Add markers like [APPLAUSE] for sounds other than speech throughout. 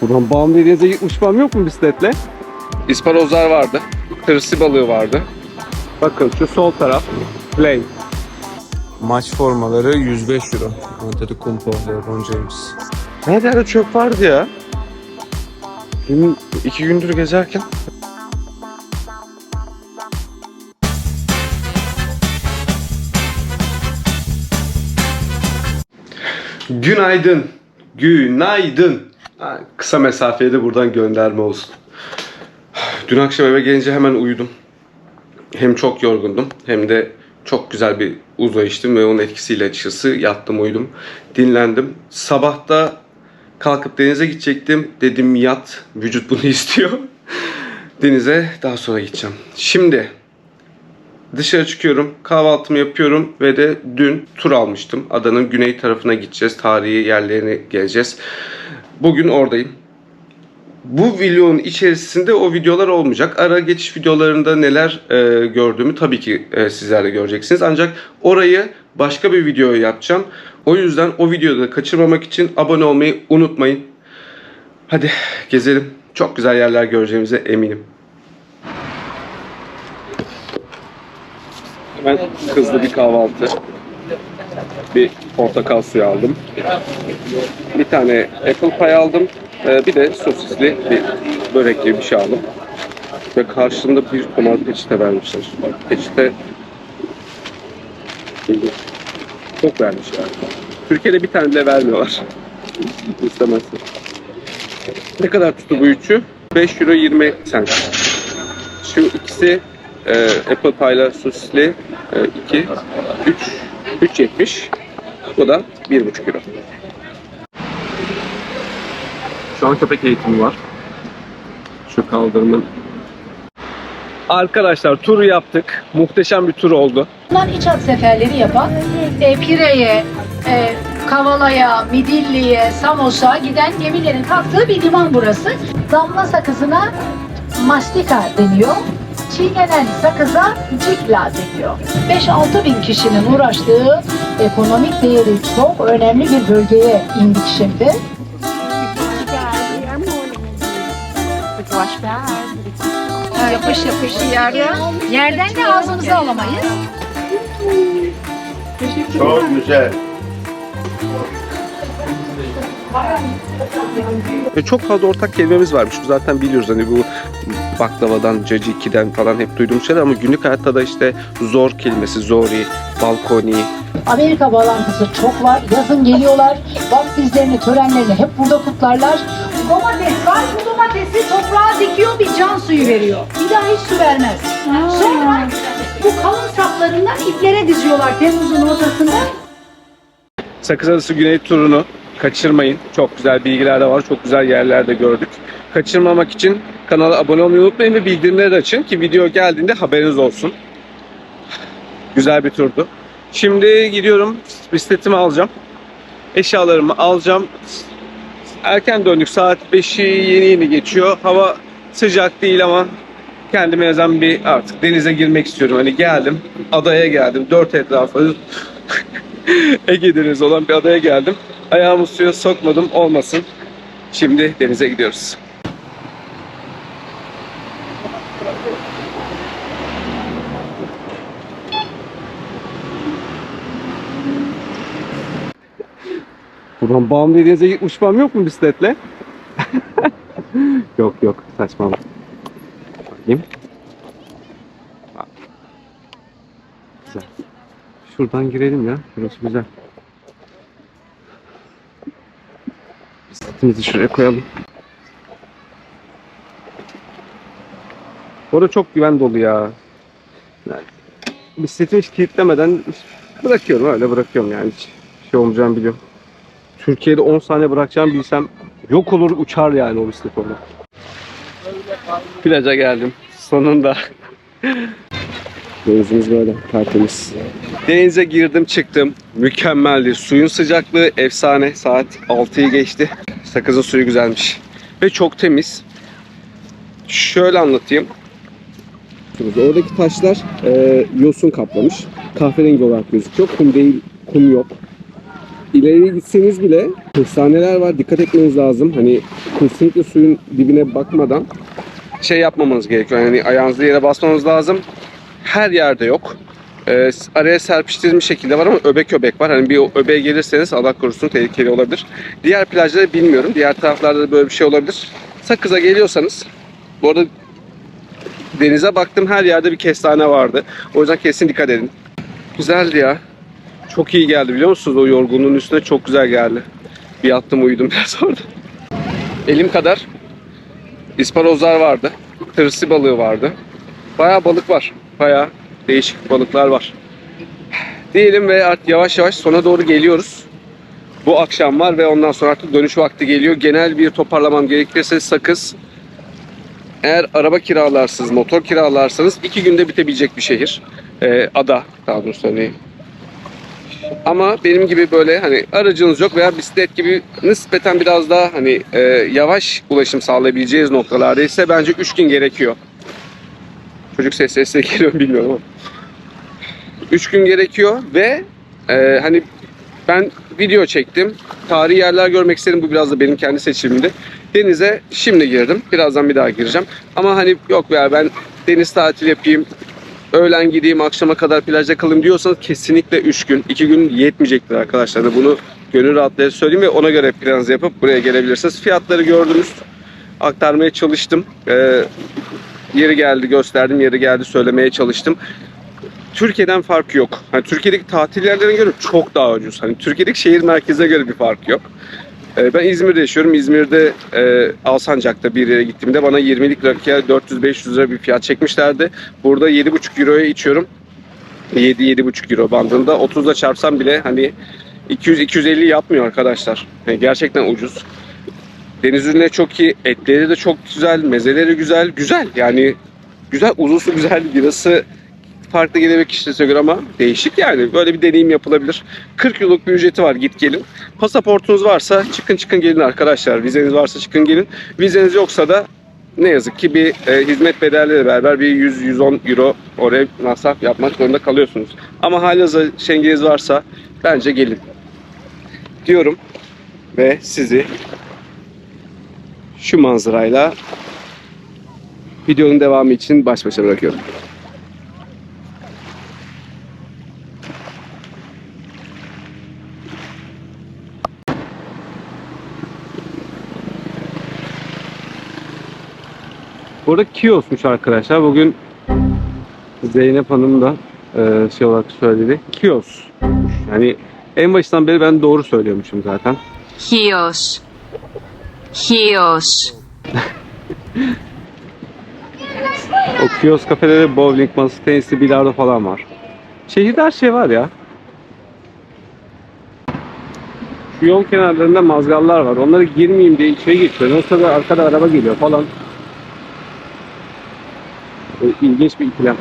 Buradan bağım dediğinize gitmiş bağım yok mu bisikletle? İsparozlar vardı. Tırsı balığı vardı. Bakın şu sol taraf plain. Maç formaları 105 euro. Antetokounmpo, LeBron James. Her yerde çöp vardı ya. Dün iki gündür gezerken. Günaydın. Günaydın. Kısa mesafeye de buradan gönderme olsun. Dün akşam eve gelince hemen uyudum. Hem çok yorgundum hem de çok güzel bir uzo içtim ve onun etkisiyle açıkçası yattım uyudum. Dinlendim. Sabahta kalkıp denize gidecektim. Dedim yat. Vücut bunu [LAUGHS] istiyor. Denize daha sonra gideceğim. Şimdi Dışarı çıkıyorum, kahvaltımı yapıyorum ve de dün tur almıştım. Adanın güney tarafına gideceğiz. Tarihi yerlerine geleceğiz. Bugün oradayım. Bu vlogun içerisinde o videolar olmayacak. Ara geçiş videolarında neler e, gördüğümü tabii ki e, sizler de göreceksiniz. Ancak orayı başka bir video yapacağım. O yüzden o videoda da kaçırmamak için abone olmayı unutmayın. Hadi gezelim. Çok güzel yerler göreceğimize eminim. Hemen hızlı bir kahvaltı. Bir portakal suyu aldım. Bir tane apple pie aldım. Ee, bir de sosisli bir börek gibi bir şey aldım. Ve karşılığında bir tomar peçete vermişler. Peçete çok vermiş yani. Türkiye'de bir tane bile vermiyorlar. [LAUGHS] İstemezsin. Ne kadar tuttu bu üçü? 5 euro 20 cent. Şu ikisi e, apple pie'la sosisli 2 3 3.70 bu da 1.5 euro. Şu an köpek eğitimi var. Şu kaldırımın Arkadaşlar turu yaptık. Muhteşem bir tur oldu. Bundan iç hat seferleri yapan e, Pire'ye, e, Kavala'ya, Midilli'ye, Samos'a giden gemilerin kalktığı bir liman burası. Damla sakızına mastika deniyor. Çiğnenen sakıza cikla deniyor. 5-6 bin kişinin uğraştığı ekonomik değeri çok önemli bir bölgeye indik şimdi. Yapış yapış yerden. Yerden de ağzımıza alamayız. Çok güzel. Ve çok fazla ortak kelimemiz varmış. Zaten biliyoruz hani bu baklavadan, cacikiden falan hep duyduğumuz şeyler ama günlük hayatta da işte zor kelimesi, zori, balkoni, Amerika bağlantısı çok var. Yazın geliyorlar. Vaftizlerini, törenlerini hep burada kutlarlar. Domates var. Bu domatesi toprağa dikiyor bir can suyu veriyor. Bir daha hiç su vermez. Sonra bu kalın saplarından iplere diziyorlar Temmuz'un ortasında. Sakız Adası Güney turunu kaçırmayın. Çok güzel bilgiler de var. Çok güzel yerler de gördük. Kaçırmamak için kanala abone olmayı unutmayın ve bildirimleri açın ki video geldiğinde haberiniz olsun. Güzel bir turdu. Şimdi gidiyorum. Bisikletimi alacağım. Eşyalarımı alacağım. Erken döndük. Saat 5'i yeni yeni geçiyor. Hava sıcak değil ama kendime yazan bir artık denize girmek istiyorum. Hani geldim. Adaya geldim. Dört etrafı [LAUGHS] Ege Denizi olan bir adaya geldim. Ayağımı suya sokmadım olmasın. Şimdi denize gidiyoruz. Buradan bağım dediğinize gitmiş bağım yok mu bisikletle? [LAUGHS] yok yok saçmalama. Bakayım. Bak. Güzel. Şuradan girelim ya. Burası güzel. Bisikletimizi şuraya koyalım. Orada çok güven dolu ya. Yani, bisikletimi hiç kilitlemeden bırakıyorum öyle bırakıyorum yani hiç şey olmayacağını biliyorum. Türkiye'de 10 saniye bırakacağım bilsem yok olur uçar yani o bisiklet orada. Plaja geldim. Sonunda. Denizimiz böyle tertemiz. Denize girdim çıktım. Mükemmeldi. Suyun sıcaklığı efsane. Saat 6'yı geçti. Sakızın suyu güzelmiş. Ve çok temiz. Şöyle anlatayım. Oradaki taşlar e, yosun kaplamış. Kahverengi olarak gözüküyor. Kum değil, kum yok. İleri gitseniz bile kestaneler var. Dikkat etmeniz lazım. Hani kesinlikle suyun dibine bakmadan şey yapmamanız gerekiyor. Yani ayağınızı yere basmanız lazım. Her yerde yok. Ee, araya serpiştirilmiş şekilde var ama öbek öbek var. Hani bir öbeğe gelirseniz Allah korusun tehlikeli olabilir. Diğer plajları bilmiyorum. Diğer taraflarda da böyle bir şey olabilir. Sakız'a geliyorsanız bu arada denize baktım her yerde bir kestane vardı. O yüzden kesin dikkat edin. Güzeldi ya. Çok iyi geldi biliyor musunuz? O yorgunluğun üstüne çok güzel geldi. Bir yattım uyudum [LAUGHS] biraz orada. Elim kadar isparozlar vardı. Tırsı balığı vardı. Bayağı balık var. Bayağı değişik balıklar var. Diyelim ve artık yavaş yavaş sona doğru geliyoruz. Bu akşam var ve ondan sonra artık dönüş vakti geliyor. Genel bir toparlamam gerekirse sakız. Eğer araba kiralarsınız, motor kiralarsanız iki günde bitebilecek bir şehir. Ee, ada daha doğrusu hani ama benim gibi böyle hani aracınız yok veya bisiklet gibi nispeten biraz daha hani e, yavaş ulaşım sağlayabileceğiniz noktalarda ise bence 3 gün gerekiyor. Çocuk ses sesle geliyor [LAUGHS] bilmiyorum ama. 3 gün gerekiyor ve e, hani ben video çektim. Tarihi yerler görmek istedim. Bu biraz da benim kendi seçimimdi. Denize şimdi girdim. Birazdan bir daha gireceğim. Ama hani yok ya ben deniz tatil yapayım. Öğlen gideyim akşama kadar plajda kalayım diyorsanız kesinlikle 3 gün, 2 gün yetmeyecektir arkadaşlar. Hani Bunu gönül rahatlığıyla söyleyeyim ve ona göre planınızı yapıp buraya gelebilirsiniz. Fiyatları gördünüz. Aktarmaya çalıştım. Ee, yeri geldi gösterdim, yeri geldi söylemeye çalıştım. Türkiye'den fark yok. Hani Türkiye'deki tatil yerlerine göre çok daha ucuz. Hani Türkiye'deki şehir merkezine göre bir fark yok. Ee, Ben İzmir'de yaşıyorum. İzmir'de e, Alsancak'ta bir yere gittiğimde bana 20'lik rakıya 400-500 lira bir fiyat çekmişlerdi. Burada 7,5 euroya içiyorum. 7-7,5 euro bandında. 30'da çarpsam bile hani 200-250 yapmıyor arkadaşlar. Yani gerçekten ucuz. Deniz ürünleri çok iyi. Etleri de çok güzel. Mezeleri güzel. Güzel yani. Güzel. Uzusu güzel. Birası farklı gelebilir kişisine göre ama değişik yani. Böyle bir deneyim yapılabilir. 40 yıllık bir ücreti var git gelin. Pasaportunuz varsa çıkın çıkın gelin arkadaşlar. Vizeniz varsa çıkın gelin. Vizeniz yoksa da ne yazık ki bir e, hizmet bedelleriyle beraber bir 100-110 euro oraya masraf yapmak zorunda kalıyorsunuz. Ama halihazırda Schengen'iniz varsa bence gelin. Diyorum ve sizi şu manzarayla videonun devamı için baş başa bırakıyorum. Burada kiosmuş arkadaşlar. Bugün Zeynep Hanım da e, şey olarak söyledi. Kios. Yani en başından beri ben doğru söylüyormuşum zaten. Hios. Hios. O kiosk kafelerde bowling masası, tenisli, bilardo falan var. Şehirde her şey var ya. Şu yol kenarlarında mazgallar var. Onları girmeyeyim diye içeri geçiyorum. O sırada arkada araba geliyor falan. Böyle ilginç bir ikilem.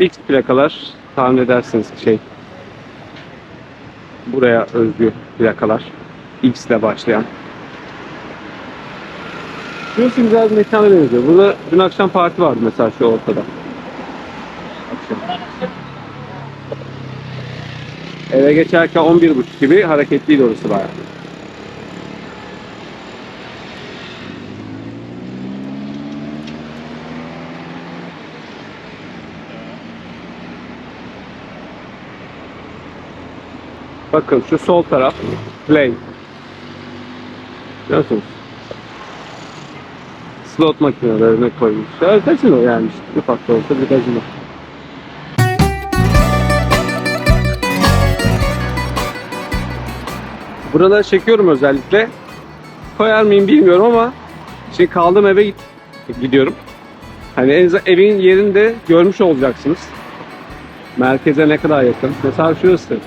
X plakalar tahmin edersiniz şey buraya özgü plakalar. X ile başlayan. Şurası güzel bir mekana benziyor. Burada dün akşam parti vardı mesela şu ortada. Akşam. Eve geçerken 11.30 gibi hareketliydi orası bayağı. Bakın şu sol taraf play. Görüyorsunuz? Slot makinelerine koymuşlar. Gazino yani işte. Ufak da olsa bir gazino. Buraları çekiyorum özellikle. Koyar mıyım bilmiyorum ama şimdi kaldığım eve gidiyorum. Hani en evin yerini de görmüş olacaksınız. Merkeze ne kadar yakın. Mesela şurası.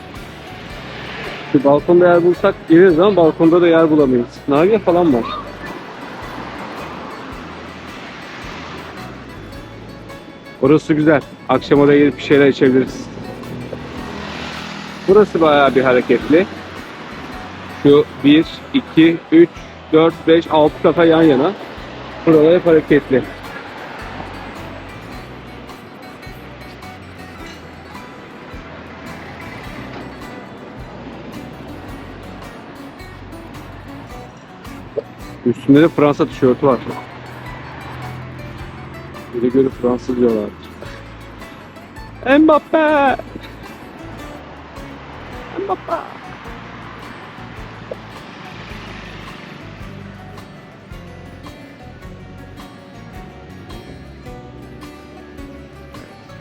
Şu balkonda yer bulsak geliriz ama balkonda da yer bulamayız. Nargile falan var. Orası güzel. Akşam oraya gelip bir şeyler içebiliriz. Burası bayağı bir hareketli. Şu 1, 2, 3, 4, 5, 6 kafa yan yana. Buralar hep hareketli. Üstünde de Fransa tişörtü var. Göre göre Fransız diyorlar. Mbappe! Mbappe!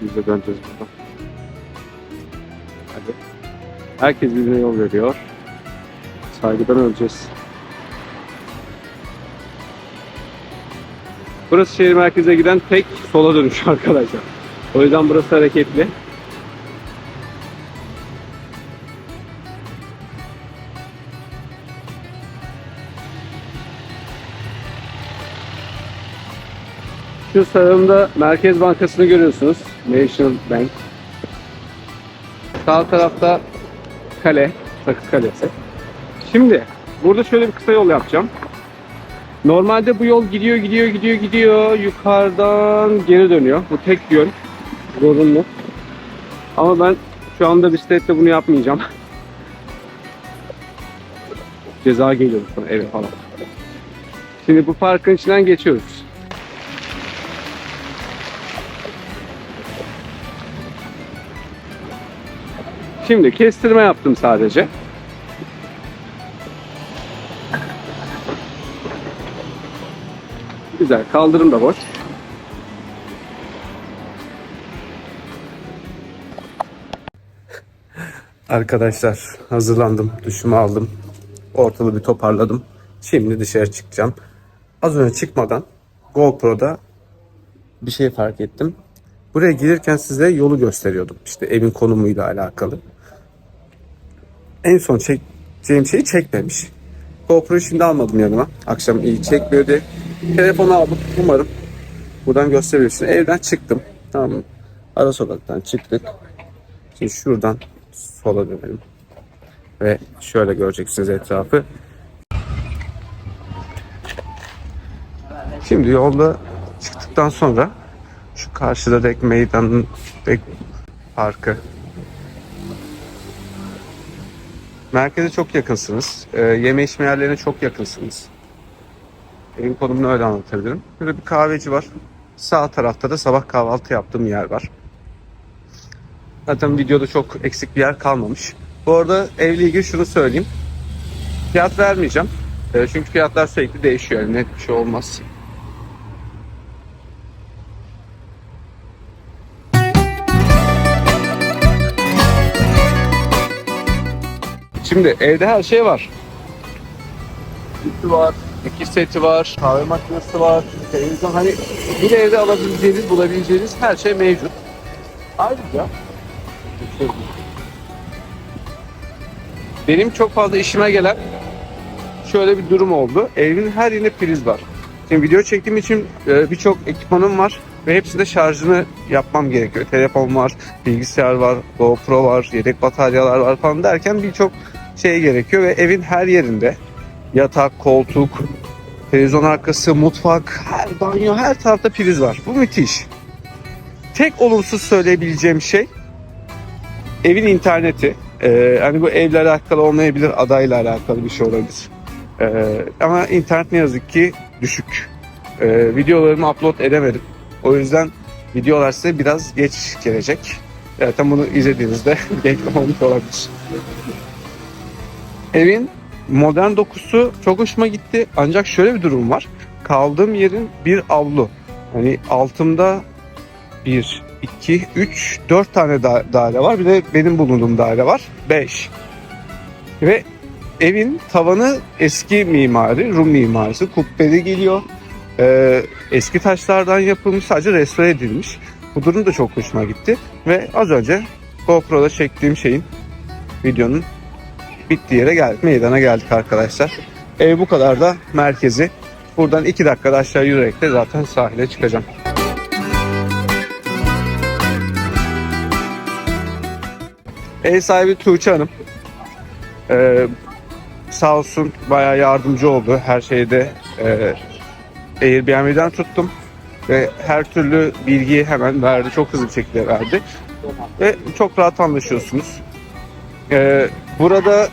Biz de döneceğiz buradan. Hadi. Herkes birbirine yol veriyor. Saygıdan öleceğiz. Burası şehir merkezine giden tek sola dönüş [LAUGHS] arkadaşlar. O yüzden burası hareketli. Şu sağımda Merkez Bankası'nı görüyorsunuz. National Bank. Sağ tarafta kale, Sakız Kalesi. Şimdi burada şöyle bir kısa yol yapacağım. Normalde bu yol gidiyor, gidiyor, gidiyor, gidiyor. Yukarıdan geri dönüyor. Bu tek yön. Zorunlu. Ama ben şu anda bisiklette bunu yapmayacağım. [LAUGHS] Ceza geliyor sonra eve falan. Şimdi bu parkın içinden geçiyoruz. Şimdi kestirme yaptım sadece. Güzel. Kaldırım da boş. Arkadaşlar hazırlandım. Duşumu aldım. Ortalığı bir toparladım. Şimdi dışarı çıkacağım. Az önce çıkmadan GoPro'da bir şey fark ettim. Buraya gelirken size yolu gösteriyordum. İşte evin konumuyla alakalı. En son çekeceğim şeyi çekmemiş. GoPro'yu şimdi almadım yanıma. Akşam iyi çekmiyor diye. Telefonu aldım. Umarım buradan gösterebilirsin. Evden çıktım. Tamam? Ara sokaktan çıktık. Şimdi şuradan sola dönelim. Ve şöyle göreceksiniz etrafı. Şimdi yolda çıktıktan sonra şu karşıda direkt meydanın direkt parkı. Merkeze çok yakınsınız. Ee, yeme içme yerlerine çok yakınsınız. Evin konumunu öyle anlatabilirim. Burada bir kahveci var. Sağ tarafta da sabah kahvaltı yaptığım yer var. Zaten videoda çok eksik bir yer kalmamış. Bu arada evle ilgili şunu söyleyeyim. Fiyat vermeyeceğim. Ee, çünkü fiyatlar sürekli değişiyor. Net bir şey olmaz. Şimdi evde her şey var. Ütü var, dikiş seti var, kahve makinesi var, televizyon hani bir evde alabileceğiniz, bulabileceğiniz her şey mevcut. Ayrıca benim çok fazla işime gelen şöyle bir durum oldu. Evin her yerinde priz var. Şimdi video çektiğim için e, birçok ekipmanım var ve hepsinde şarjını yapmam gerekiyor. Telefon var, bilgisayar var, GoPro var, yedek bataryalar var falan derken birçok şey gerekiyor ve evin her yerinde yatak, koltuk, televizyon arkası, mutfak, her banyo, her tarafta priz var. Bu müthiş. Tek olumsuz söyleyebileceğim şey evin interneti. Ee, hani bu evle alakalı olmayabilir, adayla alakalı bir şey olabilir. Ee, ama internet ne yazık ki düşük. Ee, videolarımı upload edemedim. O yüzden videolar size biraz geç gelecek. Zaten bunu izlediğinizde [LAUGHS] geç olmuş olabilir. Evin modern dokusu çok hoşuma gitti. Ancak şöyle bir durum var. Kaldığım yerin bir avlu. Hani altımda bir, iki, üç, dört tane da- daire var. Bir de benim bulunduğum daire var. Beş. Ve evin tavanı eski mimari, Rum mimarisi. Kubbeli geliyor. Ee, eski taşlardan yapılmış, sadece restore edilmiş. Bu durum da çok hoşuma gitti. Ve az önce GoPro'da çektiğim şeyin, videonun bittiği yere geldik. Meydana geldik arkadaşlar. Ev bu kadar da merkezi. Buradan iki dakikada aşağı yürüyerek de zaten sahile çıkacağım. Ev sahibi Tuğçe Hanım. Ee, sağ olsun bayağı yardımcı oldu her şeyde. Ee, Airbnb'den tuttum ve her türlü bilgiyi hemen verdi. Çok hızlı bir şekilde verdi. Ve çok rahat anlaşıyorsunuz. Ee, burada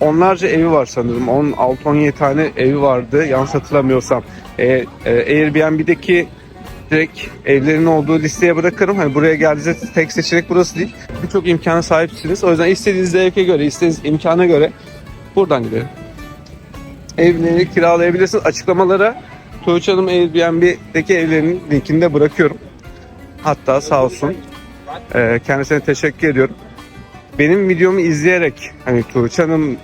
onlarca evi var sanırım. 16-17 tane evi vardı yanlış hatırlamıyorsam. E, e, Airbnb'deki direkt evlerin olduğu listeye bırakırım. Hani buraya geldiğinizde tek seçenek burası değil. Birçok imkana sahipsiniz. O yüzden istediğiniz zevke göre, istediğiniz imkana göre buradan gidelim. Evleri kiralayabilirsiniz. Açıklamalara Tuğçe Hanım Airbnb'deki evlerinin linkini de bırakıyorum. Hatta sağ olsun. e, kendisine teşekkür ediyorum. Benim videomu izleyerek hani Tuğçe Hanım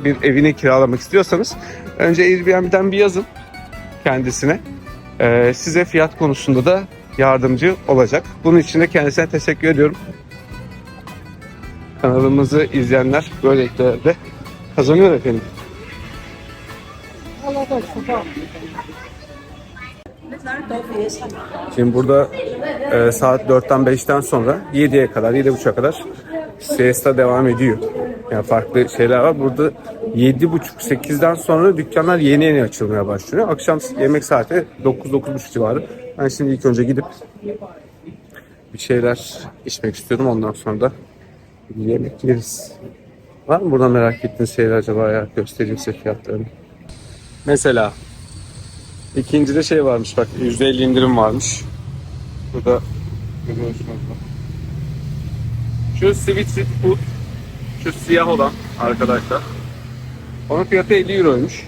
bir evini kiralamak istiyorsanız önce Airbnb'den bir yazın kendisine. Ee, size fiyat konusunda da yardımcı olacak. Bunun için de kendisine teşekkür ediyorum. Kanalımızı izleyenler böylelikle de kazanıyor efendim. Şimdi burada e, saat 4'ten 5'ten sonra 7'ye kadar, 7.30'a kadar siesta devam ediyor. Yani farklı şeyler var. Burada 7.30-8'den sonra dükkanlar yeni yeni açılmaya başlıyor. Akşam yemek saati 9-9.30 civarı. Ben şimdi ilk önce gidip bir şeyler içmek istiyorum. Ondan sonra da yemek yeriz. Var mı burada merak ettiğiniz şeyler acaba ya? Göstereyim size fiyatlarını. Mesela ikincide şey varmış bak %50 indirim varmış. Burada görüyorsunuz? Şu Sweet Sweet Food şu siyah olan arkadaşlar. Onun fiyatı 50 euroymuş.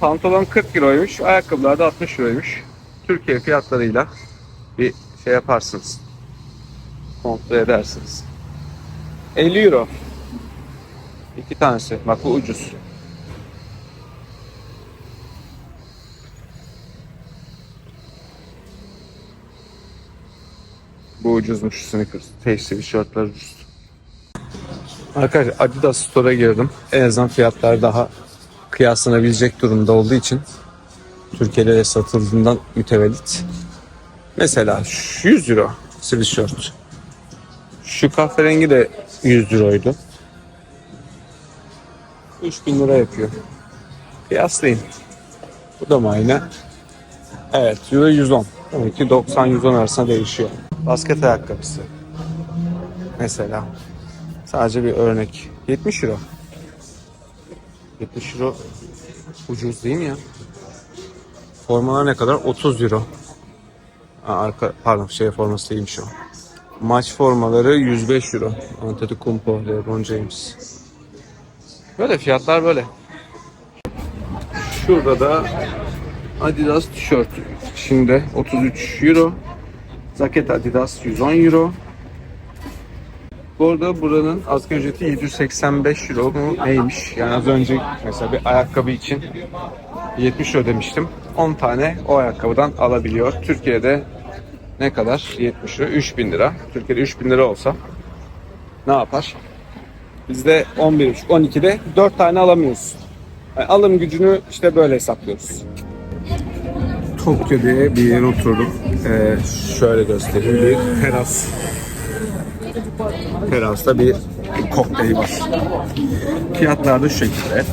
Pantolon 40 euroymuş. Ayakkabılar da 60 euroymuş. Türkiye fiyatlarıyla bir şey yaparsınız. Kontrol edersiniz. 50 euro. İki tanesi. Bak bu ucuz. Bu ucuzmuş sneakers. Tasty tişörtler ucuz. Arkadaşlar Adidas Store'a girdim. En azından fiyatlar daha kıyaslanabilecek durumda olduğu için Türkiye'de de satıldığından mütevellit. Mesela şu 100 euro sweatshirt. Şu kahverengi de 100 euroydu. 3000 lira yapıyor. Kıyaslayın. Bu da mı aynı? Evet, euro 110. Demek ki 90-110 arasında değişiyor. Basket ayakkabısı. Mesela. Sadece bir örnek. 70 euro. 70 euro ucuz değil mi ya? Formalar ne kadar? 30 euro. Aa, arka, pardon şey forması değilmiş o. Maç formaları 105 euro. Antetokounmpo, LeBron James. Böyle fiyatlar böyle. Şurada da Adidas tişört. Şimdi 33 euro. Zaket Adidas 110 euro. Bu arada buranın asgari ücreti 785 euro mu neymiş? Yani az önce mesela bir ayakkabı için 70 euro demiştim. 10 tane o ayakkabıdan alabiliyor. Türkiye'de ne kadar? 70 euro. 3000 lira. Türkiye'de 3000 lira olsa ne yapar? Bizde 11 12'de 4 tane alamıyoruz. Yani alım gücünü işte böyle hesaplıyoruz. Tokyo diye bir yere oturdum. Ee, şöyle göstereyim. Bir teras. Terasta bir kokteyl var. Fiyatlar da şu şekilde.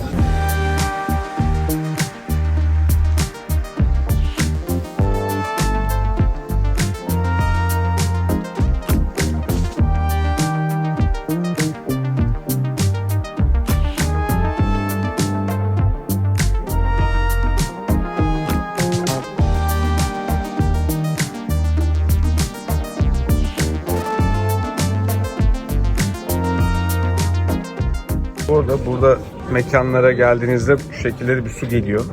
Mekanlara geldiğinizde bu şekilde bir su geliyor.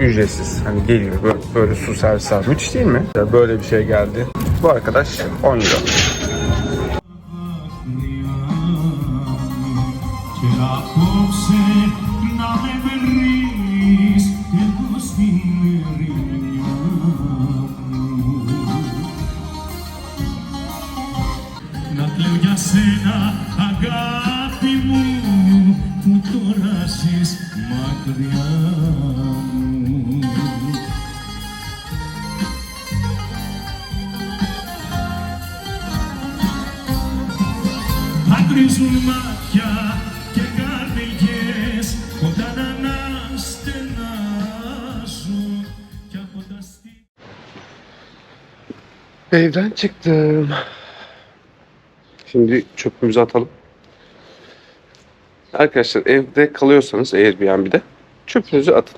Ücretsiz. Hani geliyor böyle, böyle su servisi var. Müthiş değil mi? Böyle bir şey geldi. Bu arkadaş 10 euro. Evden çıktım. Şimdi çöpümüzü atalım. Arkadaşlar evde kalıyorsanız Airbnb'de çöpünüzü atın.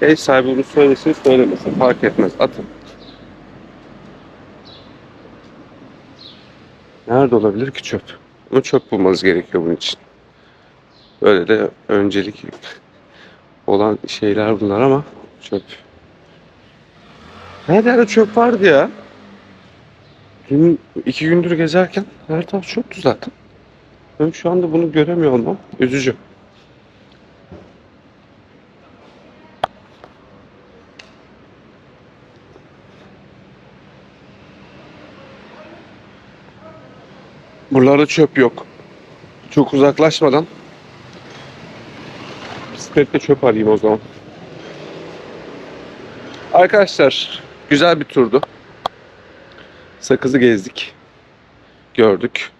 Ev sahibi bunu söylesin söylemesin fark etmez atın. Nerede olabilir ki çöp? Ama çöp bulmanız gerekiyor bunun için. Böyle de öncelik olan şeyler bunlar ama çöp. Her yerde çöp vardı ya. Dün iki gündür gezerken her taraf çöptü zaten. Ben şu anda bunu göremiyor olmam üzücü. Buralarda çöp yok. Çok uzaklaşmadan bisikletle çöp arayayım o zaman. Arkadaşlar güzel bir turdu. Sakızı gezdik. Gördük.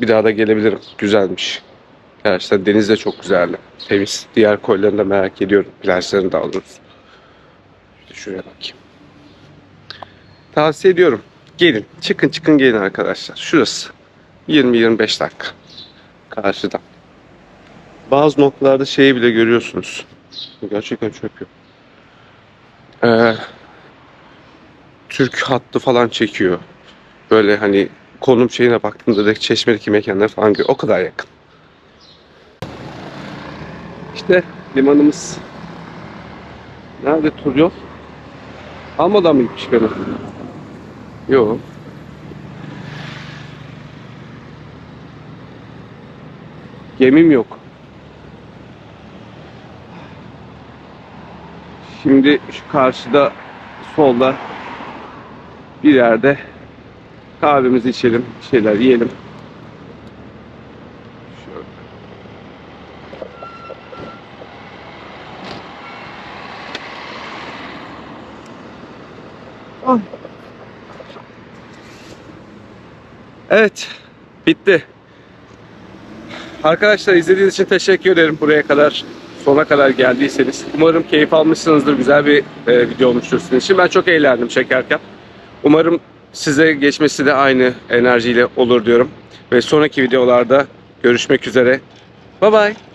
Bir daha da gelebilirim. Güzelmiş. Gerçekten deniz de çok güzeldi. Temiz. Diğer koylarını da merak ediyorum. Plajlarını da alırız. İşte şuraya bakayım. Tavsiye ediyorum. Gelin. Çıkın çıkın gelin arkadaşlar. Şurası. 20-25 dakika. Karşıdan. Bazı noktalarda şeyi bile görüyorsunuz. Gerçekten çöp yok. Ee, Türk hattı falan çekiyor. Böyle hani konum şeyine baktığımda direkt Çeşme'deki mekanlar falan görüyor. O kadar yakın. İşte limanımız. Nerede tur yol? Almadan mı gitmiş beni? Yok. Gemim yok. Şimdi şu karşıda solda bir yerde kahvemizi içelim, bir şeyler yiyelim. Şöyle. Ay. Evet, bitti. Arkadaşlar izlediğiniz için teşekkür ederim buraya kadar sona kadar geldiyseniz. Umarım keyif almışsınızdır. Güzel bir e, video olmuştur sizin için. Ben çok eğlendim çekerken. Umarım size geçmesi de aynı enerjiyle olur diyorum. Ve sonraki videolarda görüşmek üzere. Bye bye.